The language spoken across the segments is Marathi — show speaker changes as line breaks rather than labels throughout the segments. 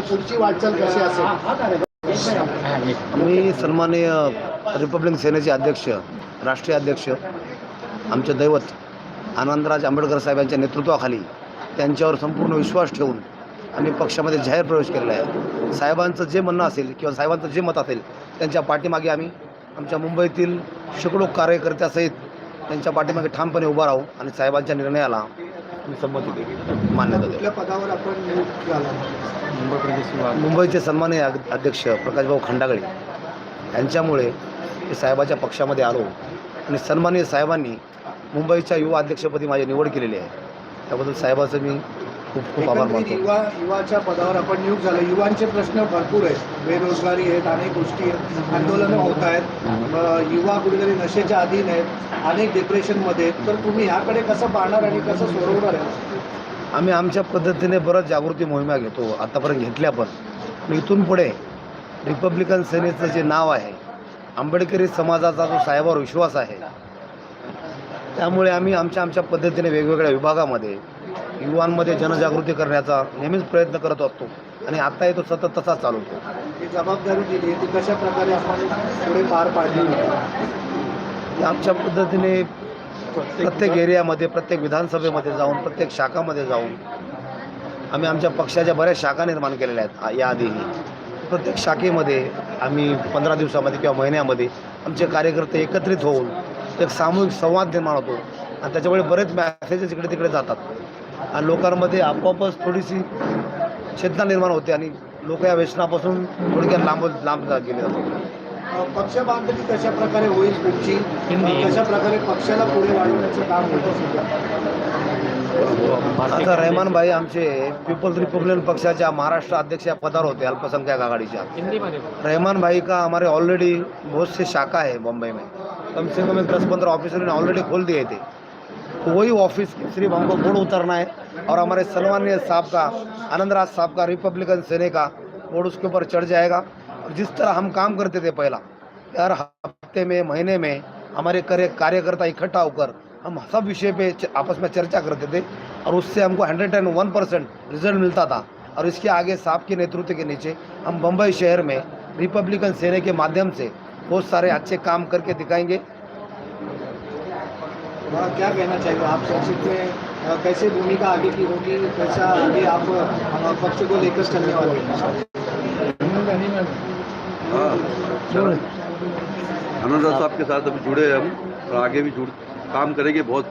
पुढची वाटचाल कशी असेल?
मी सन्माननीय रिपब्लिकन सेनेचे अध्यक्ष राष्ट्रीय अध्यक्ष आमचे दैवत आनंदराज आंबेडकर साहेबांच्या नेतृत्वाखाली त्यांच्यावर संपूर्ण विश्वास ठेवून आम्ही पक्षामध्ये जाहीर प्रवेश केलेला आहे. साहेबांचं जे म्हणणं असेल किंवा साहेबांचं जे मत असेल त्यांच्या पाठीमागे आम्ही आमच्या मुंबईतील शेकडो कार्यकर्त्यासहित त्यांच्या पाठीमागे ठामपणे उभा राहू आणि साहेबांच्या निर्णयाला आम्ही संमती देऊ मान्यता
कुठल्या पदावर आपण नियुक्त झाला?
मुंबईचे सन्माननीय अध्यक्ष प्रकाशभाऊ खंडागळे यांच्यामुळे मी साहेबाच्या पक्षामध्ये आलो. आणि सन्माननीय साहेबांनी मुंबईच्या युवा अध्यक्षपदी माझी निवड केलेली आहे. त्याबद्दल साहेबाचं मी खूप खूप आभार मानतो.
युवा युवाच्या पदावर आपण नियुक्त झाला. युवांचे प्रश्न भरपूर आहेत. बेरोजगारी आहेत अनेक गोष्टी आहेत. आंदोलनं होत आहेत. युवा कुठेतरी नशेच्या अधीन आहेत. अनेक डिप्रेशनमध्ये. तर तुम्ही ह्याकडे कसं पाहणार आणि कसं सोडवणार आहे?
आम्ही आमच्या पद्धतीने बरंच जागृती मोहिमा घेतो. आत्तापर्यंत घेतल्या पण. आणि इथून पुढे रिपब्लिकन सेनेचं जे नाव आहे आंबेडकरी समाजाचा जो साहेबावर विश्वास आहे त्यामुळे आम्ही आमच्या आमच्या पद्धतीने वेगवेगळ्या विभागामध्ये युवांमध्ये जनजागृती करण्याचा नेहमीच प्रयत्न करत असतो. आणि आत्ताही तो सतत तसाच चालू होतो
ही जबाबदारी दिली ती कशा प्रकारे आपण पुढे पार पाडली?
आमच्या पद्धतीने प्रत्येक एरियामध्ये प्रत्येक विधानसभेमध्ये जाऊन प्रत्येक शाखामध्ये जाऊन आम्ही आमच्या पक्षाच्या बऱ्याच शाखा निर्माण केलेल्या आहेत याआधीही. प्रत्येक शाखेमध्ये आम्ही पंधरा दिवसामध्ये किंवा महिन्यामध्ये आमचे कार्यकर्ते एकत्रित होऊन एक सामूहिक संवाद निर्माण होतो. आणि त्याच्यामुळे बरेच मॅसेजेस इकडे तिकडे जातात. आणि लोकांमध्ये आपोआपच थोडीशी चेतना निर्माण होते आणि लोक या व्यसनापासून थोडक्यात लांब लांब गेले जातात.
पक्ष बांधणी कशा प्रकारे होईल तुमची? कशा प्रकारे पक्षाला पुढे वाढवण्याचं काम होतं
आता रहमान भाई आमचे पीपल्स रिपब्लिकन पक्षाच्या महाराष्ट्र अध्यक्ष या पदावर होते अल्पसंख्यक आघाड़ीच्या. रहमान भाई का हमारे ऑलरेडी बहुत से शाखा है बम्बई में. कम से कम एक दस पंद्रह ऑफिसर ने ऑलरेडी खोल दिए थे. तो वही ऑफ़िस सिर्फ़ हमको बोर्ड उतरना है और हमारे सन्मान्य साहब का, आनंदराज साहब का, रिपब्लिकन सेने का बोर्ड उसके ऊपर चढ़ जाएगा। और जिस तरह हम काम करते थे पहला, हर हफ़्ते में, महीने में हमारे करे, कार्यकर्ता इकट्ठा होकर हम सब विषय पे आपस में चर्चा करते थे और उससे हमको hundred and one percent result मिलता था। और इसके आगे साहब के नेतृत्व के नीचे हम बम्बई शहर में रिपब्लिकन सेने के माध्यम से बहुत सारे अच्छे काम करके दिखाएँगे।
क्या कहना चाहिए? आप संसद में कैसे भूमिका आगे की होगी? कैसा आगे आप पक्ष को लेकर चलने वाले हैं?
हाँ। साहब के साथ अभी जुड़े हम, और आगे भी जुड़, काम करेंगे बहुत।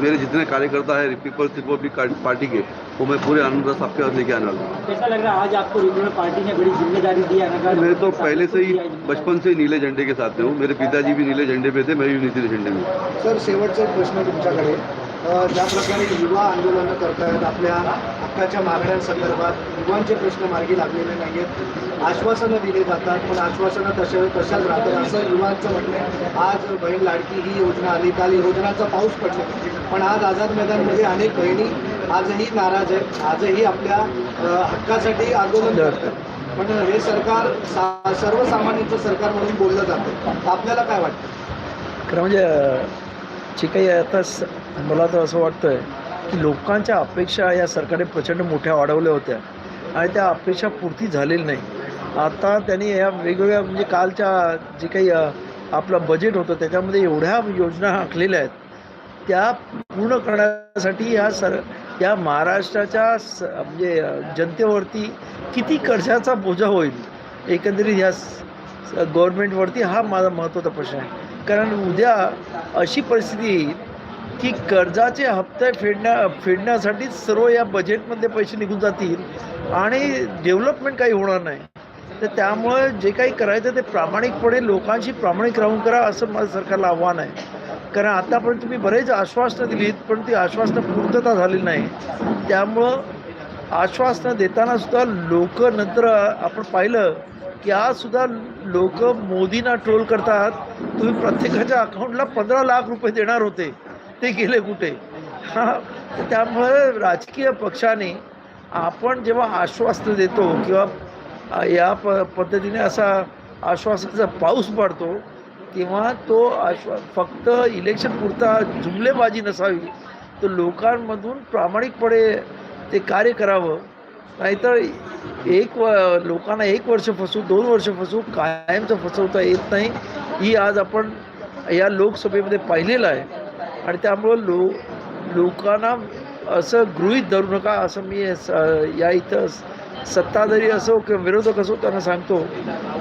मेरे जितने कार्यकर्ता है पीपल्स रिपब्लिक पार्टी के वो मैं पूरे आनंदराज साहब के साथ लेके आने वाला हूँ।
कैसा लग रहा है? आज आपको रीजनल पार्टी ने बड़ी जिम्मेदारी दी है
मैं तो पहले से ही बचपन से ही नीले झंडे के साथ में हूँ। मेरे पिताजी भी नीले झंडे पे थे मैं भी नीले झंडे में
सर शेवटचा एक प्रश्न तुमच्याकडे. ज्या प्रकारे युवा आंदोलनं करतायत आपल्या हक्काच्या मागण्यांसंदर्भात युवांचे प्रश्न मार्गी लागलेले नाही आहेत आश्वासनं दिली जातात पण आश्वासनं तशा तशाच राहतात. असं युवांचं म्हणणं आहे आज बहीण लाडकी ही योजना आली. काल योजनाचा पाऊस पडला. पण आज आझाद मैदानमध्ये अनेक बहिणी आजही नाराज आहेत आजही आपल्या हक्कासाठी आंदोलन करतात पण हे सरकार सा सर्वसामान्यांचं सरकार म्हणून बोललं जातं आपल्याला काय वाटतं?
खरं म्हणजे जे काही आता मला तर असं वाटतं आहे की लोकांच्या अपेक्षा या सरकारने प्रचंड मोठ्या वाढवल्या होत्या. आणि त्या अपेक्षा पूर्ती झालेली नाही. आता त्यांनी या वेगवेगळ्या म्हणजे कालच्या जे काही आपलं बजेट होतं त्याच्यामध्ये एवढ्या योजना आखलेल्या आहेत. त्या पूर्ण करण्यासाठी या सर या महाराष्ट्राच्या स म्हणजे जनतेवरती किती कर्जाचा बोजा होईल? एकंदरीत ह्या गव्हर्नमेंटवरती हा माझा महत्त्वाचा प्रश्न आहे. कारण उद्या अशी परिस्थिती येईल की कर्जाचे हप्ते फेडण्या फेडण्यासाठीच सर्व या बजेटमध्ये पैसे निघून जातील आणि डेव्हलपमेंट काही होणार नाही. तर त्यामुळं जे काही करायचं ते प्रामाणिकपणे लोकांशी प्रामाणिक राहून करा असं माझं सरकारला आव्हान आहे. कारण आतापर्यंत तुम्ही बरेच आश्वासनं दिलीत पण ती आश्वासनं पूर्तता झाली नाही. त्यामुळं आश्वासनं देतानासुद्धा लोक नंतर आपण पाहिलं की आज सुद्धा लोक मोदींना ट्रोल करतात. तुम्ही प्रत्येकाच्या अकाउंटला पंधरा लाख रुपये देणार होते. ते गेले कुठे? हां तर त्यामुळं राजकीय पक्षाने आपण जेव्हा आश्वासनं देतो किंवा या प पद्धतीने असा आश्वासनाचा पाऊस पडतो तेव्हा तो आश्वा फक्त इलेक्शन पुरता जुमलेबाजी नसावी तर लोकांमधून प्रामाणिकपणे ते कार्य करावं. नाहीतर एक व लोकांना एक वर्ष फसू दोन वर्ष फसू कायमचं फसवता येत नाही. ही आज आपण या लोकसभेमध्ये पाहिलेलं आहे. आणि त्यामुळं लो लोकांना असं गृहीत धरू नका असं मी स- या इथं सत्ताधारी असो किंवा विरोधक असो त्यांना सांगतो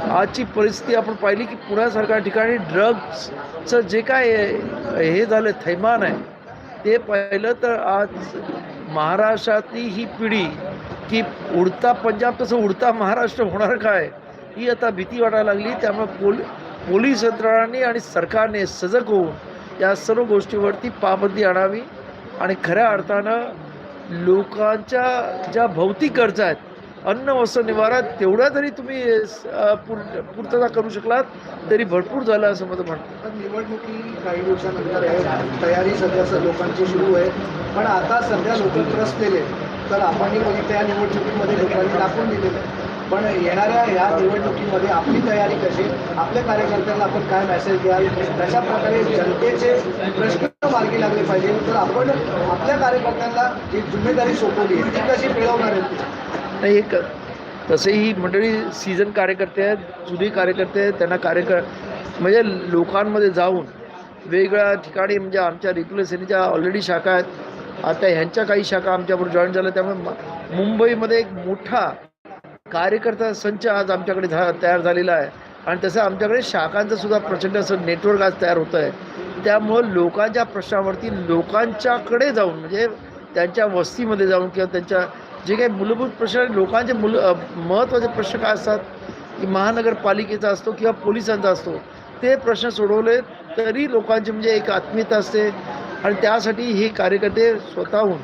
आजची परिस्थिती आपण पाहिली की पुण्यासारख्या ठिकाणी ड्रग्सचं जे काय हे झालं थैमान आहे ते पाहिलं तर आज महाराष्ट्रातली ही पिढी की उडता पंजाब तसं उडता महाराष्ट्र होणार काय ही आता भीती वाटायला लागली. त्यामुळे पोल पोलीस यंत्रणांनी आणि सरकारने सजग होऊन या सर्व गोष्टीवरती पाबंदी आणावी आणि खऱ्या अर्थानं लोकांच्या ज्या भौतिक गरजा आहेत अन्न वस्त्र निवारा तेवढा जरी तुम्ही पूर्तता करू शकलात तरी भरपूर झालं असं मला म्हणतं
निवडणुकी काही दिवसानंतर आहे. तयारी सध्या लोकांची सुरू आहे. पण आता सध्या लोक त्रसलेले तर आपण बघितलं या निवडणुकीमध्ये लोकांनी दाखवून दिलेलं आहे. पण येणाऱ्या या निवडणुकीमध्ये आपली तयारी कशी आपल्या कार्यकर्त्यांना आपण काय मेसेज द्याल? कशा प्रकारे जनतेचे प्रश्न मार्गी लागले पाहिजे? तर आपण आपल्या कार्यकर्त्यांना जी जिम्मेदारी सोपवली ती कशी मिळवणार आहे
नाही एक तसेही मंडळी सीझन कार्यकर्ते आहेत जुनी कार्यकर्ते आहेत त्यांना कार्यकर म्हणजे लोकांमध्ये जाऊन वेगवेगळ्या ठिकाणी म्हणजे आमच्या रेग्युलर सेनेच्या ऑलरेडी शाखा आहेत. आता ह्यांच्या काही शाखा आमच्याबरोबर जॉईन झाल्या त्यामुळे मुंबईमध्ये एक मोठा कार्यकर्ता संच आज आमच्याकडे झा तयार झालेला आहे. आणि तसं आमच्याकडे शाखांचं सुद्धा प्रचंड असं नेटवर्क आज तयार होतं आहे त्यामुळं लोकांच्या प्रश्नावरती लोकांच्याकडे जाऊन म्हणजे त्यांच्या वस्तीमध्ये जाऊन किंवा त्यांच्या जे काही मूलभूत प्रश्न लोकांचे मूल महत्त्वाचे प्रश्न काय असतात? की महानगरपालिकेचा असतो किंवा पोलिसांचा असतो ते प्रश्न सोडवले तरी लोकांची म्हणजे एक आत्मीयता असते आणि त्यासाठी हे कार्यकर्ते स्वतःहून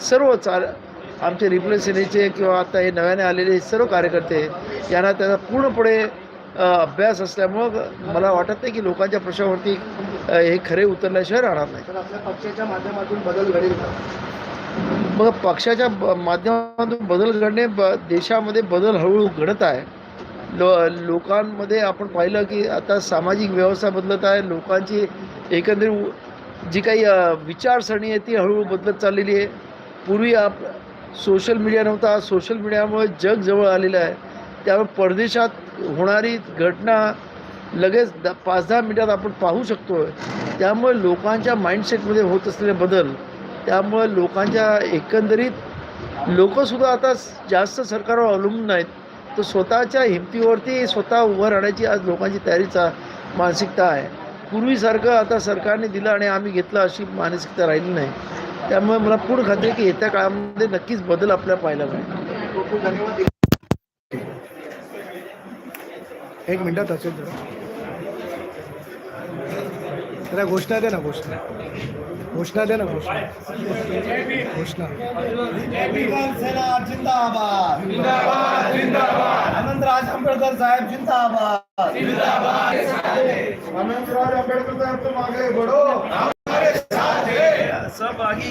सर्व चाल आमचे रिप्लेस सेनेचे किंवा आता हे नव्याने आलेले हे सर्व कार्यकर्ते यांना त्याचा पूर्णपणे अभ्यास असल्यामुळं मला वाटत नाही की लोकांच्या प्रश्नावरती हे खरे उतरल्याशिवाय राहणार नाही.
पक्षाच्या माध्यमातून बदल घडेल
मग पक्षाच्या ब- माध्यमातून बदल घडणे ब देशामध्ये बदल हळूहळू घडत आहे. लो लोकांमध्ये आपण पाहिलं की आता सामाजिक व्यवस्था बदलत आहे. लोकांची एकंदरीत जी काही विचारसरणी आहे ती हळूहळू बदलत चाललेली आहे. पूर्वी आप सोशल मीडिया नव्हता. सोशल मीडियामुळे जग जवळ आलेलं आहे. त्यामुळे परदेशात होणारी घटना लगेच द पाच दहा मिनिटात आपण पाहू शकतो त्यामुळे लोकांच्या माइंडसेटमध्ये होत असलेले बदल त्यामुळे लोकांच्या एकंदरीत लोकंसुद्धा आता जास्त सरकारवर अवलंबून नाहीत. तर स्वतःच्या हिमतीवरती स्वतः उभं राहण्याची आज लोकांची तयारीचा मानसिकता आहे. पूर्वीसारखं आता सरकारने दिलं आणि आम्ही घेतलं अशी मानसिकता राहिली नाही. त्यामुळे मला पूर्ण खात्री आहे की येत्या काळामध्ये नक्कीच बदल आपल्याला पाहायला मिळेल.
एक मिनिटात असेल जरा गोष्ट आहे ना गोष्ट. घोषणा दे ना घोषणा. घोषणा. जिंदाबाद आनंदराज आंबेडकर साहेब जिंदाबाद. आनंदराज आंबेडकर साहेब तुम आगे बढ़ो.
सब आगे